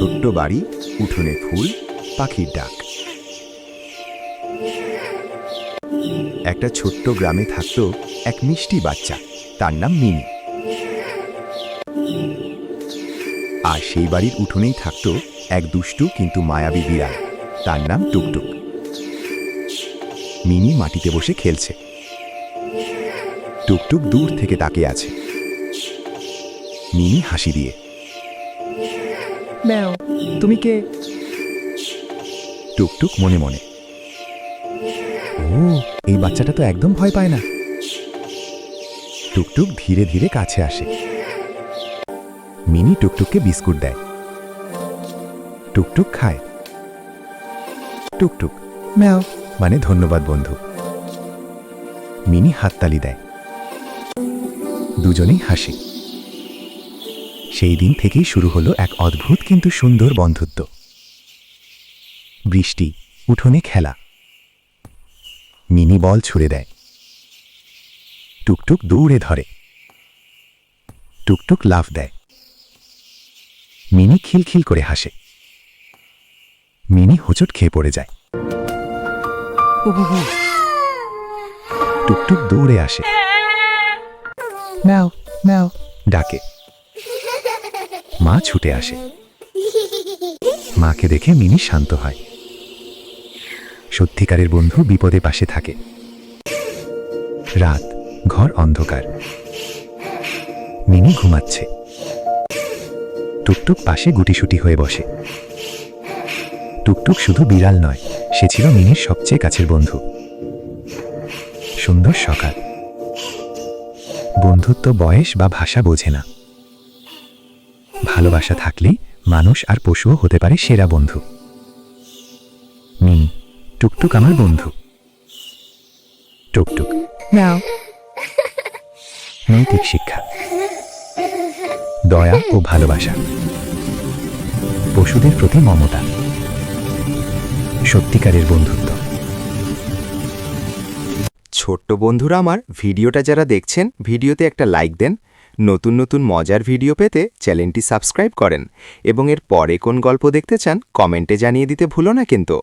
ছোট্ট বাড়ি, উঠোনে ফুল, পাখির ডাক। একটা ছোট্ট গ্রামে থাকতো এক মিষ্টি বাচ্চা, তার নাম মিনি। আর সেই বাড়ির উঠোনেই থাকতো এক দুষ্টু কিন্তু মায়াবী বিড়াল, তার নাম টুকটুক। মিনি মাটিতে বসে খেলছে। টুকটুক দূর থেকে তাকিয়ে আছে। মিনি হাসি দিয়ে। ম্যাও তুমি কে? টুকটুক মনে মনে। ও, এই বাচ্চাটা তো একদম ভয় পায় না। টুকটুক ধীরে ধীরে কাছে আসে। মিনি টুকটুককে বিস্কুট দেয়। টুকটুক খায়। টুকটুক, ম্যাও মানে ধন্যবাদ বন্ধু। মিনি হাততালি দেয়। দুজনেই হাসি। সেই দিন থেকেই শুরু হলো এক অদ্ভুত কিন্তু সুন্দর বন্ধুত্ব। বৃষ্টি উঠোনে খেলা। মিনি বল ছুড়ে দেয়। টুকটুক দৌড়ে ধরে। টুকটুক লাফ দেয়। মিনি খিলখিল করে হাসে। মিনি হোঁচট খেয়ে পড়ে যায়। টুকটুক দৌড়ে আসে। ম্যাও ম্যাও ডাকে। মা ছুটে আসে। মাকে দেখে মিনি শান্ত হয়। সত্যিকারের বন্ধু বিপদে পাশে থাকে। রাত, ঘর অন্ধকার। মিনি ঘুমাচ্ছে। টুকটুক পাশে গুটিসুটি হয়ে বসে। টুকটুক শুধু বিড়াল নয়, সে ছিল মিনির সবচেয়ে কাছের বন্ধু। সুন্দর সকাল। বন্ধুত্ব বয়স বা ভাষা বোঝে না। ভালোবাসা থাকলেই মানুষ আর পশুও হতে পারে সেরা বন্ধু। মিনি টুকটুক আমার বন্ধু। টুকটুক। নৈতিক শিক্ষা। দয়া ও ভালোবাসা। পশুদের প্রতি মমতা। সত্যিকারের বন্ধুত্ব। ছোট্ট বন্ধুরা আমার ভিডিওটা যারা দেখছেন ভিডিওতে একটা লাইক দেন নতুন নতুন মজার ভিডিও পেতে চ্যানেলটি সাবস্ক্রাইব করেন এবং এর পরে কোন গল্প দেখতে চান কমেন্টে জানিয়ে দিতে ভুলো না কিন্তু।